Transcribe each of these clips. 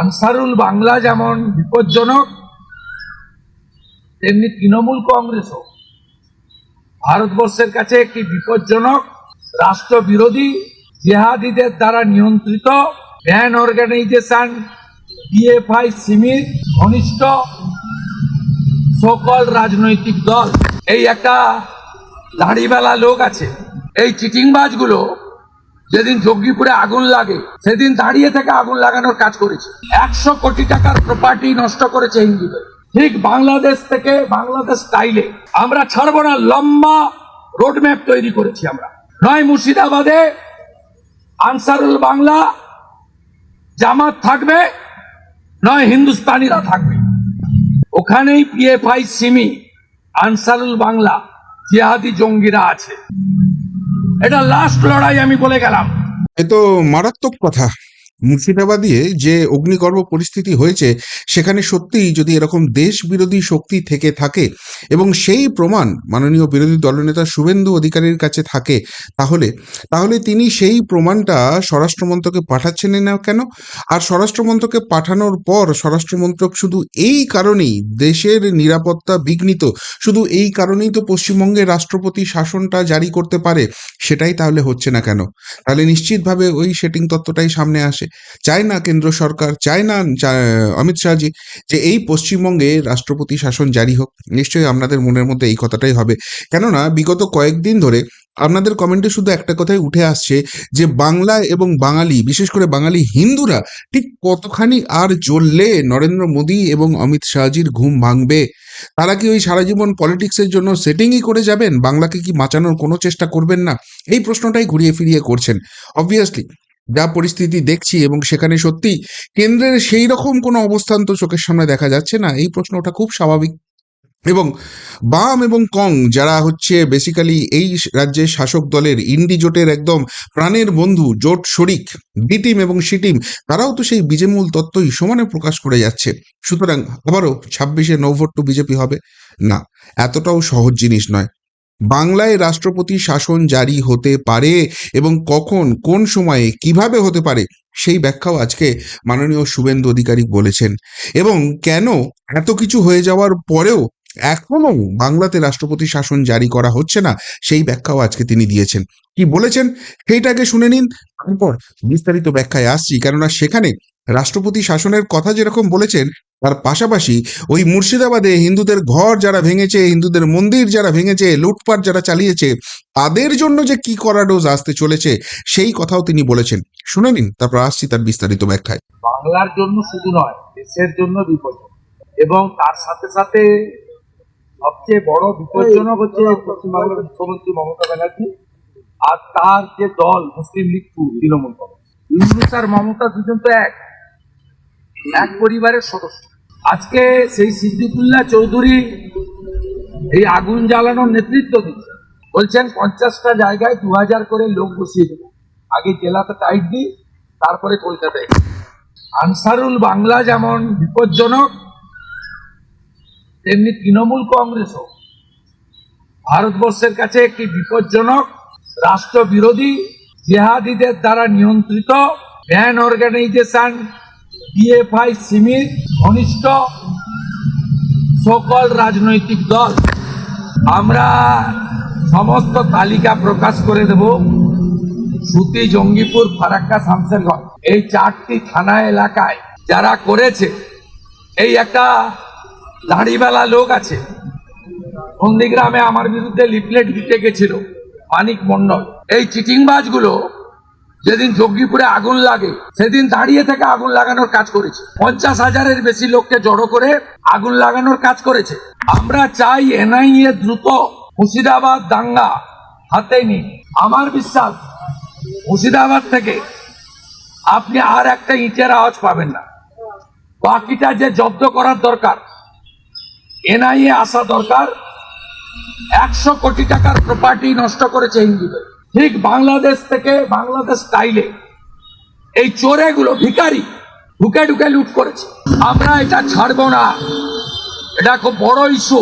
আনসারুল বাংলা যেমন বিপজ্জনক, তেমনি তৃণমূল কংগ্রেসও। ভারতবর্ষের কাছে একটি বিপজ্জনক, রাষ্ট্রবিরোধী জেহাদিদের দ্বারা নিয়ন্ত্রিত, ব্যান অর্গানাইজেশন, ডিএফআই সিমির ঘনিষ্ঠ সকল রাজনৈতিক দল। এই একটা দাড়িবেলা লোক আছে। এই চিটিংবাজগুলো যেদিন জঙ্গিপুরে আগুন লাগে, সেদিন দাঁড়িয়ে থেকে আগুন লাগানোর কাজ করেছে। একশো কোটি টাকার প্রপার্টি নষ্ট করেছে হিন্দুদের। ঠিক বাংলাদেশ থেকে বাংলাদেশ স্টাইলে আমরা ছাড়বো না, লম্বা রোডম্যাপ তৈরি করেছি আমরা। নয় মুর্শিদাবাদে আনসারুল বাংলা জামাত থাকবে, নয় হিন্দুস্তানিরা থাকবে। ওখানেই পিএফআই সিমি আনসারুল বাংলা, জিহাদি জঙ্গিরা আছে। এটা লাস্ট লড়াই আমি বলে গেলাম। এ তো মারাত্মক কথা। মুর্শিদাবাদে যে অগ্নিগর্ভ পরিস্থিতি হয়েছে, সেখানে সত্যিই যদি এরকম দেশ বিরোধী শক্তি থেকে থাকে এবং সেই প্রমাণ মাননীয় বিরোধী দলনেতা শুভেন্দু অধিকারীর কাছে থাকে, তাহলে তাহলে তিনি সেই প্রমাণটা স্বরাষ্ট্রমন্ত্রকে পাঠাচ্ছেন না কেন? আর স্বরাষ্ট্রমন্ত্রকে পাঠানোর পর স্বরাষ্ট্রমন্ত্রক শুধু এই কারণেই দেশের নিরাপত্তা বিঘ্নিত, শুধু এই কারণেই তো পশ্চিমবঙ্গের রাষ্ট্রপতি শাসনটা জারি করতে পারে, সেটাই তাহলে হচ্ছে না কেন? তাহলে নিশ্চিতভাবে ওই সেটিং তত্ত্বটাই সামনে আসে। চায় না কেন্দ্র সরকার, চায় না অমিত শাহজি যে এই পশ্চিমবঙ্গে রাষ্ট্রপতি শাসন জারি হোক, নিশ্চয়ই আপনাদের মনের মধ্যে এই কথাটাই হবে। কেননা, বিগত কয়েকদিন ধরে আপনাদের কমেন্টে শুধু একটা কথাই উঠে আসছে যে বাংলা এবং বাঙালি, বিশেষ করে বাঙালি হিন্দুরা ঠিক কতখানি আর জ্বললে নরেন্দ্র মোদী এবং অমিত শাহজির ঘুম ভাঙবে? তারা কি ওই সারা জীবন পলিটিক্সের জন্য সেটিংই করে যাবেন? বাংলাকে কি বাঁচানোর কোনো চেষ্টা করবেন না? এই প্রশ্নটাই ঘুরিয়ে ফিরিয়ে করছেন। অবভিয়াসলি যা পরিস্থিতি দেখছি এবং সেখানে সত্যি কেন্দ্রের সেই রকম কোনো অবস্থান তো চোখের সামনে দেখা যাচ্ছে না, এই প্রশ্ন প্রশ্নটা খুব স্বাভাবিক। এবং বাম এবং কং যারা হচ্ছে বেসিক্যালি এই রাজ্যের শাসক দলের ইন্ডি জোটের একদম প্রাণের বন্ধু, জোট শরিক, বি টিম এবং সি টিম, তারাও তো সেই বিজেমূল তত্ত্বই সমানে প্রকাশ করে যাচ্ছে। সুতরাং আবারও ছাব্বিশে নো ভোট টু বিজেপি হবে? না, এতটাও সহজ জিনিস নয়। বাংলায় রাষ্ট্রপতি শাসন জারি হতে পারে এবং কখন, কোন সময়ে, কীভাবে হতে পারে, সেই ব্যাখ্যাও আজকে মাননীয় শুভেন্দু অধিকারী বলেছেন। এবং কেন এত কিছু হয়ে যাওয়ার পরেও এখনও বাংলাতে রাষ্ট্রপতি শাসন জারি করা হচ্ছে না, সেই ব্যাখ্যাও আজকে তিনি দিয়েছেন। কি বলেছেন সেইটাকে শুনে নিন, তারপর বিস্তারিত ব্যাখ্যায় আসছি। কেননা সেখানে রাষ্ট্রপতি শাসনের কথা যেরকম বলেছেন তার পাশাপাশি ওই মুর্শিদাবাদে হিন্দুদের ঘর যারা ভেঙেছে হিন্দুদের মন্দির যারা ভেঙেছে লুটপাট যারা চালিয়েছে তাদের জন্য যে কি করা ডোজ আসতে চলেছে সেই কথাও তিনি বলেছেন। শুনে নিন তারপর আসছি তার বিস্তারিত ব্যাখ্যায়। বাংলার জন্য শুধু নয় দেশের জন্য বিপজ্জনক। এবং তার সাথে সাথে সবচেয়ে বড় বিপজ্জনক হচ্ছে পশ্চিমবাংলার মুখ্যমন্ত্রী মমতা ব্যানার্জি আর তার যে দল মুসলিম লীগ তৃণমূল কংগ্রেস। ইউনুস আর মমতা দুজন তো এক। এক পরিবারের সদস্য। আজকে সেই সিদ্দিকুল্লাহ চৌধুরী এই আগুন জ্বালানোর নেতৃত্ব দিচ্ছে। বলছেন, পঞ্চাশটা জায়গায় দু হাজার করে লোক বসিয়ে দেবো। আগে জেলাতে টাইট দিই, তারপরে কলকাতায় আনসারুল বাংলা যেমন বিপজ্জনক, তেমনি তৃণমূল কংগ্রেসও। ভারতবর্ষের কাছে একটি বিপজ্জনক, রাষ্ট্রবিরোধী, জেহাদিদের দ্বারা নিয়ন্ত্রিত ব্যান অর্গানাইজেশন ডিএফআই সিমির ঘনিষ্ঠ সকল রাজনৈতিক দল, আমরা সমস্ত তালিকা প্রকাশ করে দেব। সুতি, জঙ্গিপুর, ফারাক্কা, শামসেরগঞ্জ। এই চারটি থানা এলাকায় যারা করেছে, এই একটা দাড়িবেলা লোক আছে। নন্দীগ্রামে আমার বিরুদ্ধে লিফলেট দিতে গেছিল মানিক মন্ডল এই চিটিংবাজগুলো যেদিন যোগীপুরে আগুন লাগে, সেদিন দাঁড়িয়ে থেকে আগুন লাগানোর কাজ করেছে। পঞ্চাশ হাজারের বেশি লোককে জড়ো করে আগুন লাগানোর কাজ করেছে। আমরা চাই এনআইএ দ্রুত মুর্শিদাবাদ দাঙ্গা হাতে নিন আমার বিশ্বাস, মুর্শিদাবাদ থেকে আপনি আর একটা ইটের আওয়াজ পাবেন না। বাকিটা যে জব্দ করার দরকার, এনআইএ আসা দরকার। একশো কোটি টাকার প্রপার্টি নষ্ট করেছে হিন্দুদের। ঠিক বাংলাদেশ থেকে বাংলাদেশ স্টাইলে এই চোরেগুলো ভিখারি ঢুকে ঢুকে লুট করেছে। আমরা এটা ছাড়বো না। এটা খুব বড় ইস্যু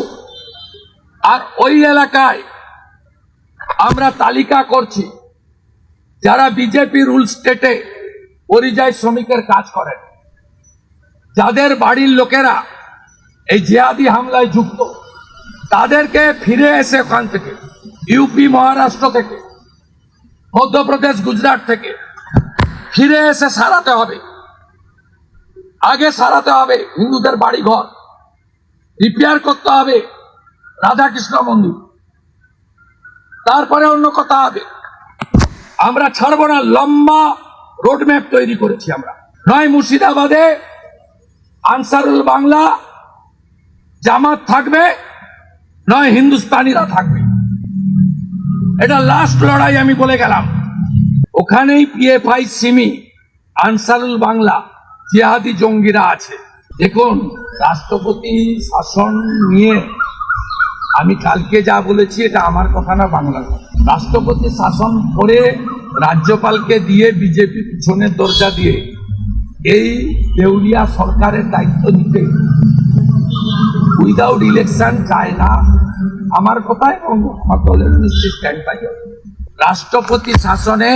আর ওই এলাকায় আমরা তালিকা করছি, যারা বিজেপি রুল স্টেটে পরিযায়ী শ্রমিকের কাজ করেন, যাদের বাড়ির লোকেরা এই জিহাদি হামলায় যুক্ত, তাদেরকে ফিরে এসে ওখান থেকে ইউপি মহারাষ্ট্র থেকে মধ্যপ্রদেশ, গুজরাট থেকে। ফিরে এসে সারাতে হবে। আগে সারাতে হবে হিন্দুদের বাড়ি ঘর রিপেয়ার করতে হবে রাধাকৃষ্ণ মন্দির। তারপরে অন্য কথা হবে। আমরা ছাড়বো না, লম্বা রোডম্যাপ তৈরি করেছি আমরা। নয় মুর্শিদাবাদে আনসারুল বাংলা জামাত থাকবে, নয় হিন্দুস্তানিরা থাকবে। এটা লাস্ট লড়াই আমি বলে গেলাম। ওখানেই পিএফআই সিমি, আনসারুল বাংলা, জিহাদি জঙ্গিরা আছে। দেখুন, রাষ্ট্রপতি শাসন নিয়ে আমি কালকে যা বলেছি, এটা আমার কথা না বাংলার রাষ্ট্রপতি শাসন করে রাজ্যপালকে দিয়ে বিজেপি পিছনের দরজা দিয়ে এই দেউলিয়া সরকারের দায়িত্ব নিতে। উইদাউট ইলেকশন চায় না। আমার কথা এবং আমার দলের নিশ্চিত রাষ্ট্রপতি শাসনে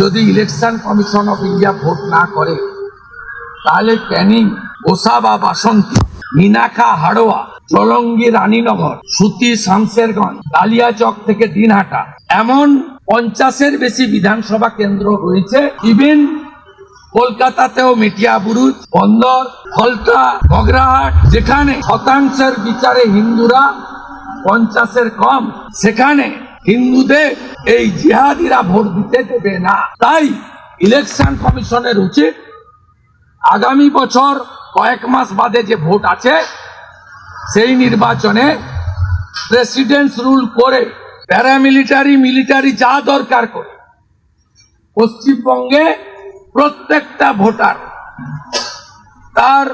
যদি ইলেকশন কমিশন অফ ইন্ডিয়া ভোট না করে, তাহলে ক্যানিং ওসা বা বাসন্তী মিনাখা হাড়োয়া চলঙ্গি রানীনগর, সুতি, শামশেরগঞ্জ কালিয়াচক থেকে দিনহাটা, এমন পঞ্চাশের বেশি বিধানসভা কেন্দ্র রয়েছে ইভেন কলকাতাতেও মেটিয়া বুরুজ, বন্দর ফলতা বগরাহাট, যেখানে শতাংশের বিচারে হিন্দুরা পঞ্চাশের কম, সেখানে হিন্দুদের এই জিহাদিরা ভোট দিতে দেবে না। তাই ইলেকশন কমিশনের উচিত আগামী বছর কয়েক মাস বাদে যে ভোট আছে, সেই নির্বাচনে প্রেসিডেন্ট রুল করে প্যারামিলিটারি মিলিটারি যা দরকার করে, পশ্চিমবঙ্গে প্রত্যেকটা ভোটার তার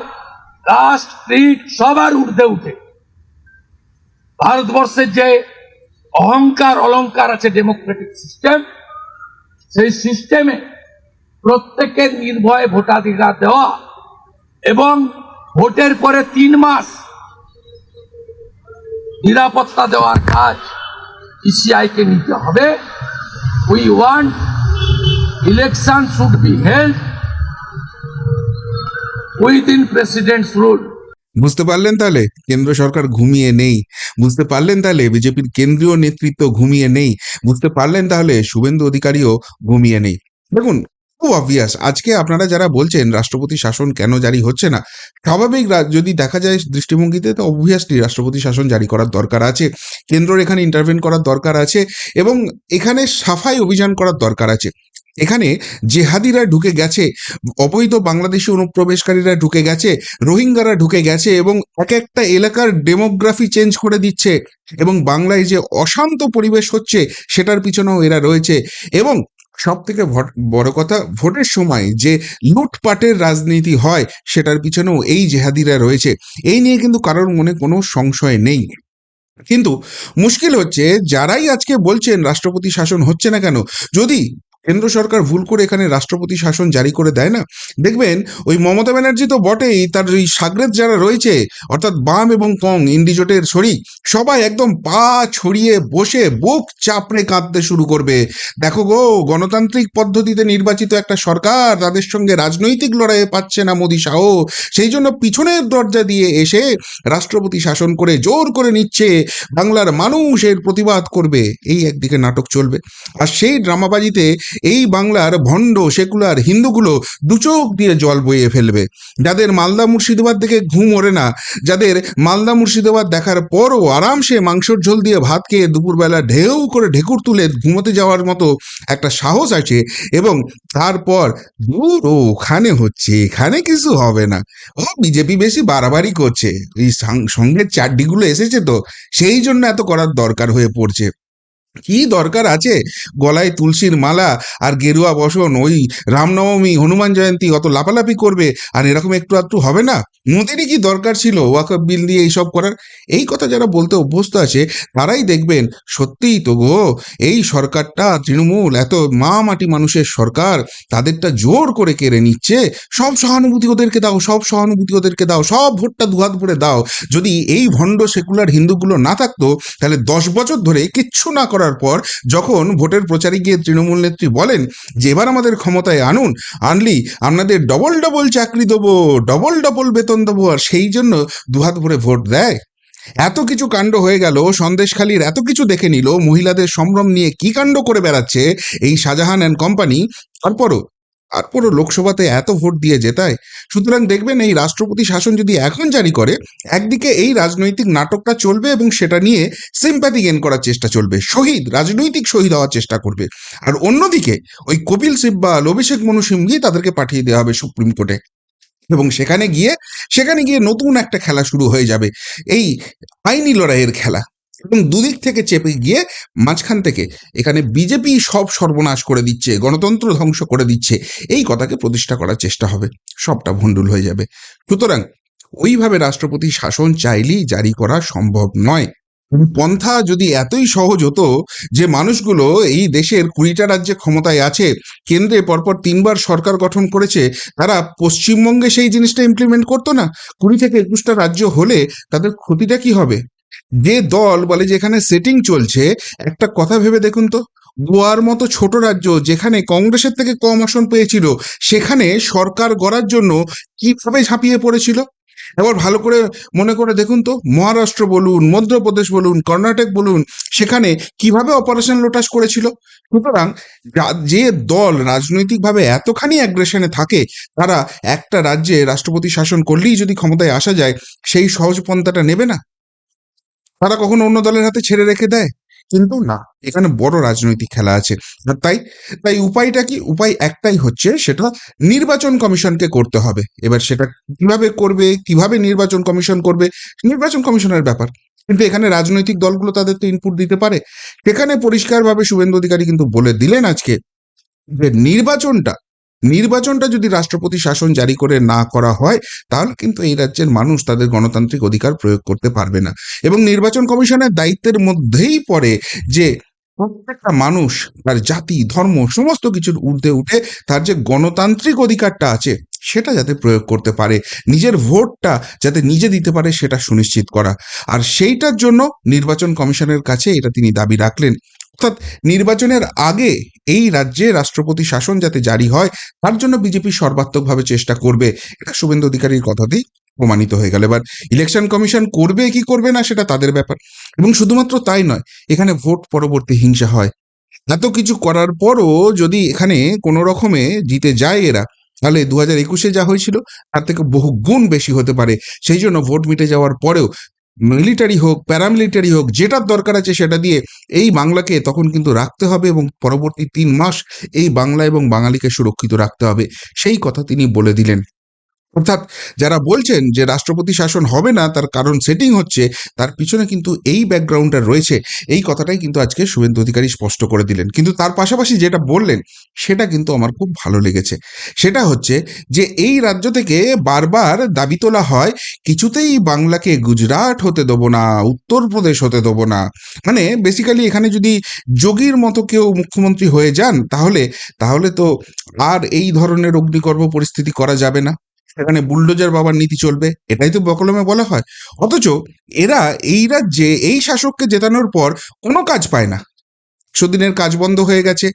কাস্ট ক্রিড সবার ঊর্ধ্বে উঠে। ভারতবর্ষের যে অহংকার, অলংকার আছে ডেমোক্রেটিক সিস্টেম সেই সিস্টেমে প্রত্যেকের নির্ভয়ে ভোটাধিকার দেওয়া এবং ভোটের পরে তিন মাস নিরাপত্তা দেওয়ার কাজ ইসিআইকে নিতে হবে। We want election should be held within president's rule বুঝতে পারলেন তাহলে? কেন্দ্র সরকার ঘুমিয়ে নেই। বুঝতে পারলেন তাহলে? বিজেপির কেন্দ্রীয় নেতৃত্ব ঘুমিয়ে নেই। বুঝতে পারলেন তাহলে? শুভেন্দু অধিকারীও ঘুমিয়ে নেই। দেখুন, খুব অবভিয়াস আজকে আপনারা যারা বলছেন রাষ্ট্রপতি শাসন কেন জারি হচ্ছে না, স্বাভাবিক যদি দেখা যায় দৃষ্টিভঙ্গিতে, তো অবভিয়াসলি রাষ্ট্রপতি শাসন জারি করার দরকার আছে। কেন্দ্রের এখানে ইন্টারভেন করার দরকার আছে এবং এখানে সাফাই অভিযান করার দরকার আছে। এখানে জেহাদিরা ঢুকে গেছে, অবৈধ বাংলাদেশি অনুপ্রবেশকারীরা ঢুকে গেছে, রোহিঙ্গারা ঢুকে গেছে এবং এক একটা এলাকার ডেমোগ্রাফি চেঞ্জ করে দিচ্ছে এবং বাংলায় যে অশান্ত পরিবেশ হচ্ছে সেটার পিছনেও এরা রয়েছে এবং সব থেকে বড় কথা ভোটের সময় যে লুটপাটের রাজনীতি হয় সেটার পিছনেও এই জেহাদিরা রয়েছে। এই নিয়ে কিন্তু কারোর মনে কোনো সংশয় নেই। কিন্তু মুশকিল হচ্ছে, যারাই আজকে বলছেন রাষ্ট্রপতি শাসন হচ্ছে না কেন, যদি কেন্দ্র সরকার ভুল করে এখানে রাষ্ট্রপতি শাসন জারি করে দেয় না? দেখবেন, ওই মমতা ব্যানার্জি তো বটেই, তার ওই সাগরেদ যারা রয়েছে, অর্থাৎ বাম এবং কং, ইন্ডিজোটের শরিক, সবাই একদম পা ছড়িয়ে বসে বুক চাপড়ে কাঁদতে শুরু করবে। দেখো গো, গণতান্ত্রিক পদ্ধতিতে নির্বাচিত একটা সরকার, তাদের সঙ্গে রাজনৈতিক লড়াইয়ে পাচ্ছে না মোদী শাহ। সেই জন্য পিছনের দরজা দিয়ে এসে রাষ্ট্রপতি শাসন করে জোর করে নিচ্ছে, বাংলার মানুষের প্রতিবাদ করবে। এই একদিকে নাটক চলবে। আর সেই ড্রামাবাজিতে এই বাংলার ভণ্ড সেকুলার হিন্দুগুলো দুচোখ দিয়ে জল বইয়ে ফেলবে। যাদের মালদা মুর্শিদাবাদ থেকে ঘুম ওড়ে না, যাদের মালদা মুর্শিদাবাদ দেখার পরও আরামসে মাংসর ঝোল দিয়ে ভাত খেয়ে দুপুরবেলা ঢেউ করে ঢেকুর তুলে ঘুমোতে যাওয়ার মতো একটা সাহস আছে এবং তারপর দূর ও ওখানে হচ্ছে, এখানে কিছু হবে না। ও, বিজেপি বেশি বাড়াবাড়ি করছে। এই সঙ্গের চাড্ডিগুলো এসেছে তো, সেই জন্য এত করার দরকার হয়ে পড়ছে। কি দরকার আছে? গলায় তুলসীর মালা আর গেরুয়া বসন, ওই রামনবমী, হনুমান জয়ন্তী অত লাপালাপি করবে আর এরকম একটু আধটু হবে না? মোদেরই কি দরকার ছিল ওয়াকফ বিল দিয়ে এইসব করার? এই কথা যারা বলতে অভ্যস্ত আছে, তারাই দেখবেন সত্যিই তো গো, এই সরকারটা, তৃণমূল, এত মা মাটি মানুষের সরকার, তাদেরটা জোর করে কেড়ে নিচ্ছে। সব সহানুভূতি ওদেরকে দাও, সব সহানুভূতি ওদেরকে দাও, সব ভোটটা দুহাত ভরে দাও। যদি এই ভণ্ড সেকুলার হিন্দুগুলো না থাকতো, তাহলে দশ বছর ধরে কিচ্ছু না করা করার পর যখন ভোটের প্রচারে গিয়ে তৃণমূল নেত্রী বলেন যে এবার আমাদের ক্ষমতায় আনুন, আনলি আপনাদের ডবল ডবল চাকরি দেবো ডবল ডবল বেতন দেবো, আর সেই জন্য দুহাত ভরে ভোট দেয়। এত কিছু কাণ্ড হয়ে গেল, সন্দেশখালীর এত কিছু দেখে নিল, মহিলাদের সম্ভ্রম নিয়ে কি কাণ্ড করে বেড়াচ্ছে এই শাহজাহান অ্যান্ড কোম্পানি তারপরও তারপরও লোকসভাতে এত ভোট দিয়ে জেতায়। সুতরাং দেখবেন এই রাষ্ট্রপতি শাসন যদি এখন জারি করে, একদিকে এই রাজনৈতিক নাটকটা চলবে এবং সেটা নিয়ে সিম্প্যাথি গেন করার চেষ্টা চলবে, শহীদ, রাজনৈতিক শহীদ হওয়ার চেষ্টা করবে। আর অন্যদিকে ওই কপিল সিব্বাল অভিষেক মনু সিংভি তাদেরকে পাঠিয়ে দেওয়া হবে সুপ্রিম কোর্টে। এবং সেখানে গিয়ে সেখানে গিয়ে নতুন একটা খেলা শুরু হয়ে যাবে। এই আইনি লড়াইয়ের খেলা। এবং দুদিক থেকে চেপে গিয়ে মাঝখান থেকে এখানে বিজেপি সব সর্বনাশ করে দিচ্ছে, গণতন্ত্র ধ্বংস করে দিচ্ছে, এই কথাকে প্রতিষ্ঠা করার চেষ্টা হবে, সবটা ভণ্ডুল হয়ে যাবে। সুতরাং ওইভাবে রাষ্ট্রপতি শাসন চাইলেই জারি করা সম্ভব নয়। পন্থা যদি এতই সহজ হতো যে মানুষগুলো এই দেশের কুড়িটা রাজ্যে ক্ষমতায় আছে, কেন্দ্রে পরপর তিনবার সরকার গঠন করেছে, তারা পশ্চিমবঙ্গে সেই জিনিসটা ইমপ্লিমেন্ট করতো না? কুড়ি থেকে একুশটা রাজ্য হলে তাদের ক্ষতিটা কি হবে? যে দল বলে যে এখানে সেটিং চলছে, একটা কথা ভেবে দেখুন তো। গোয়ার মতো ছোট রাজ্য যেখানে কংগ্রেসের থেকে কম আসন পেয়েছিল, সেখানে সরকার গড়ার জন্য কীভাবে ঝাঁপিয়ে পড়েছিল? এবার ভালো করে মনে করে দেখুন তো, মহারাষ্ট্র বলুন, মধ্যপ্রদেশ বলুন, কর্ণাটক বলুন, সেখানে কীভাবে অপারেশন লোটাস করেছিল? সুতরাং যে দল রাজনৈতিকভাবে এতখানি অ্যাগ্রেশনে থাকে, তারা একটা রাজ্যে রাষ্ট্রপতি শাসন করলেই যদি ক্ষমতায় আসা যায়, সেই সহজ পন্থাটা নেবে না? তারা কখনো অন্য দলের হাতে ছেড়ে রেখে দেয়? কিন্তু না, এখানে বড় রাজনৈতিক খেলা আছে। আর তাই তাই উপায়টা কি? উপায় একটাই হচ্ছে, সেটা নির্বাচন কমিশনকে করতে হবে। এবার সেটা কীভাবে করবে, কীভাবে নির্বাচন কমিশন করবে, নির্বাচন কমিশনের ব্যাপার। কিন্তু এখানে রাজনৈতিক দলগুলো তাদের তো ইনপুট দিতে পারে। সেখানে পরিষ্কারভাবে শুভেন্দু অধিকারী কিন্তু বলে দিলেন আজকে যে নির্বাচনটা নির্বাচনটা যদি রাষ্ট্রপতি শাসন জারি করে না করা হয়, তাহলে কিন্তু এই রাজ্যের মানুষ তাদের গণতান্ত্রিক অধিকার প্রয়োগ করতে পারবে না। এবং নির্বাচন কমিশনের দায়িত্বের মধ্যেই পড়ে যে প্রত্যেকটা মানুষ, তার জাতি, ধর্ম, সমস্ত কিছুর ঊর্ধ্বে উঠে তার যে গণতান্ত্রিক অধিকারটা আছে, সেটা যাতে প্রয়োগ করতে পারে। নিজের ভোটটা যাতে নিজে দিতে পারে, সেটা সুনিশ্চিত করা। আর সেইটার জন্য নির্বাচন কমিশনের কাছে এটা তিনি দাবি রাখলেন। অর্থাৎ নির্বাচনের আগে এই রাজ্যে রাষ্ট্রপতি শাসন যাতে জারি হয়, তার জন্য বিজেপি সর্বাত্মকভাবে চেষ্টা করবে। এটা শুভেন্দু অধিকারীর কথাতেই প্রমাণিত হয়ে গেল। এবার ইলেকশন কমিশন করবে কি করবে না সেটা তাদের ব্যাপার। এবং শুধুমাত্র তাই নয়, এখানে ভোট পরবর্তী হিংসা হয়। এত কিছু করার পরও যদি এখানে কোনো রকমে জিতে যায় এরা, তাহলে দু হাজার একুশে যা হয়েছিল, তার থেকে বহু গুণ বেশি হতে পারে। সেই জন্য ভোট মিটে যাওয়ার পরেও মিলিটারি হোক প্যারামিলিটারি হোক, যেটার দরকার আছে সেটা দিয়ে এই বাংলাকে তখন কিন্তু রাখতে হবে এবং পরবর্তী তিন মাস এই বাংলা এবং বাঙালিকে সুরক্ষিত রাখতে হবে। সেই কথা তিনি বলে দিলেন। অর্থাৎ যারা বলছেন যে রাষ্ট্রপতি শাসন হবে না, তার কারণ সেটিং হচ্ছে, তার পিছনে কিন্তু এই ব্যাকগ্রাউন্ডটা রয়েছে। এই কথাটাই কিন্তু আজকে শুভেন্দু অধিকারী স্পষ্ট করে দিলেন। কিন্তু তার পাশাপাশি যেটা বললেন, সেটা কিন্তু আমার খুব ভালো লেগেছে। সেটা হচ্ছে যে এই রাজ্য থেকে বারবার দাবি তোলা হয়, কিছুতেই বাংলাকে গুজরাট হতে দেবো না, উত্তরপ্রদেশ হতে দেবো না। মানে বেসিক্যালি এখানে যদি যোগীর মতো কেউ মুখ্যমন্ত্রী হয়ে যান, তাহলে তাহলে তো আর এই ধরনের অগ্নিকর্ম পরিস্থিতি করা যাবে না। সেখানে বুলডোজার বাবার নীতি চলবে, এটাই তো বকলমে বলা হয়। অথচ এরা, এই রাজ্যে এই শাসককে জেতানোর পর কোনো কাজ পায় না। সুদিনের কাজ বন্ধ হয়ে গেছে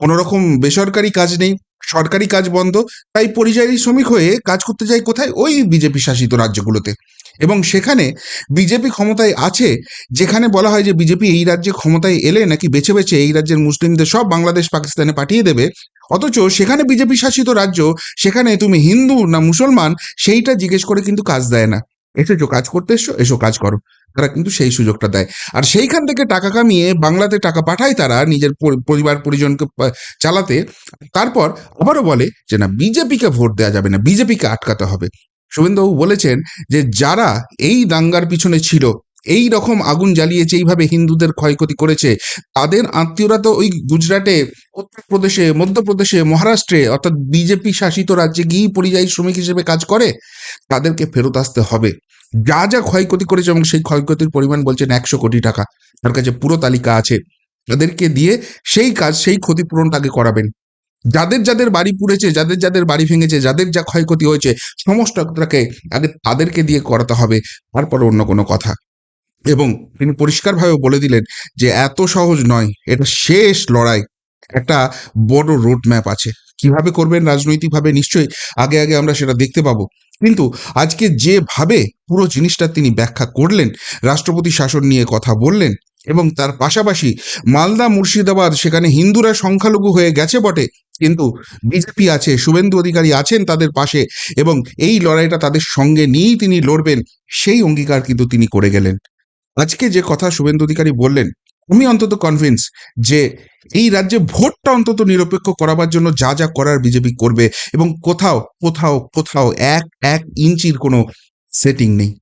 কোনো রকম বেসরকারি কাজ নেই, সরকারি কাজ বন্ধ, তাই পরিযায়ী শ্রমিক হয়ে কাজ করতে যায় কোথায়? ওই বিজেপি শাসিত রাজ্যগুলোতে। এবং সেখানে বিজেপি ক্ষমতায় আছে, যেখানে বলা হয় যে বিজেপি এই রাজ্যে ক্ষমতায় এলে নাকি বেছে বেছে এই রাজ্যের মুসলিমদের সব বাংলাদেশ পাকিস্তানে পাঠিয়ে দেবে। অথচ সেখানে বিজেপি শাসিত রাজ্য, সেখানে তুমি হিন্দু না মুসলমান, সেইটা জিজ্ঞেস করে কিন্তু কাজ দেয় না। এসেছ কাজ করতে এসো এসো, কাজ করো। তারা কিন্তু সেই সুযোগটা দেয়। আর সেইখান থেকে টাকা কামিয়ে বাংলাতে টাকা পাঠায় তারা নিজের পরিবার, পরিজনকে চালাতে। তারপর আবারও বলে যে না, বিজেপিকে ভোট দেওয়া যাবে না, বিজেপিকে আটকাতে হবে। শুভেন্দুবাবু বলেছেন যে, যারা এই দাঙ্গার পিছনে ছিল, এই রকম আগুন জ্বালিয়েছে, এইভাবে হিন্দুদের ক্ষয়ক্ষতি করেছে, তাদের আত্মীয়রা তো ওই গুজরাটে, উত্তরপ্রদেশে, মধ্যপ্রদেশে, মহারাষ্ট্রে, অর্থাৎ বিজেপি শাসিত রাজ্যে গিয়েই পরিযায়ী শ্রমিক হিসেবে কাজ করে, তাদেরকে ফেরত আসতে হবে। যা যা ক্ষয়ক্ষতি করেছে এবং সেই ক্ষয়ক্ষতির পরিমাণ বলছেন একশো কোটি টাকা। তার কাছে পুরো তালিকা আছে। তাদেরকে দিয়ে সেই কাজ, সেই ক্ষতিপূরণ তাকে করাবেন। যাদের যাদের বাড়ি পুড়েছে, যাদের যাদের বাড়ি ভেঙেছে, যাদের যা ক্ষয়ক্ষতি হয়েছে, সমস্তটাকে আগে তাদেরকে দিয়ে করাতে হবে, তারপর অন্য কোনো কথা। এবং তিনি পরিষ্কারভাবে বলে দিলেন যে, এত সহজ নয়, এটা শেষ লড়াই। একটা বড় রোড ম্যাপ আছে। কীভাবে করবেন রাজনৈতিকভাবে? নিশ্চয়ই আগে আগে আমরা সেটা দেখতে পাবো। কিন্তু আজকে যেভাবে পুরো জিনিসটা তিনি ব্যাখ্যা করলেন, রাষ্ট্রপতি শাসন নিয়ে কথা বললেন এবং তার পাশাপাশি মালদা মুর্শিদাবাদ, সেখানে হিন্দুরা সংখ্যালঘু হয়ে গেছে বটে। কিন্তু বিজেপি আছে, শুভেন্দু অধিকারী আছেন তাদের পাশে এবং এই লড়াইটা তাদের সঙ্গে নিয়েই তিনি লড়বেন, সেই অঙ্গীকার কিন্তু তিনি করে গেলেন। আজকে যে কথা শুভেন্দু অধিকারী বললেন, আমি অন্তত কনভিন্স যে এই রাজ্যে ভোটটা অন্তত নিরপেক্ষ করাবার জন্য যা যা করার বিজেপি করবে এবং কোথাও কোথাও কোথাও এক এক ইঞ্চির কোনো সেটিং নেই।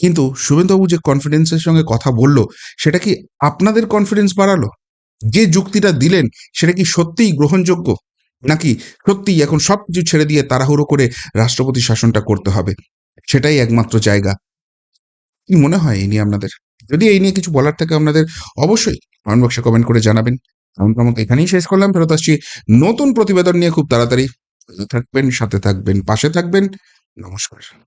কিন্তু শুভেন্দুবাবু যে কনফিডেন্সের সঙ্গে কথা বলল, সেটা কি আপনাদের কনফিডেন্স বাড়ালো? যে যুক্তিটা দিলেন, সেটা কি সত্যিই গ্রহণযোগ্য? নাকি সত্যিই এখন সব কিছু ছেড়ে দিয়ে তাড়াহুড়ো করে রাষ্ট্রপতি শাসনটা করতে হবে? সেটাই একমাত্র জায়গা। কি মনে হয় এই নিয়ে আপনাদের? যদি এই নিয়ে কিছু বলার থাকে আপনাদের, অবশ্যই কমেন্ট বক্সে কমেন্ট করে জানাবেন। মতো এখানেই শেষ করলাম, ফেরত আসছি নতুন প্রতিবেদন নিয়ে খুব তাড়াতাড়ি। থাকবেন, সাথে থাকবেন, পাশে থাকবেন। নমস্কার।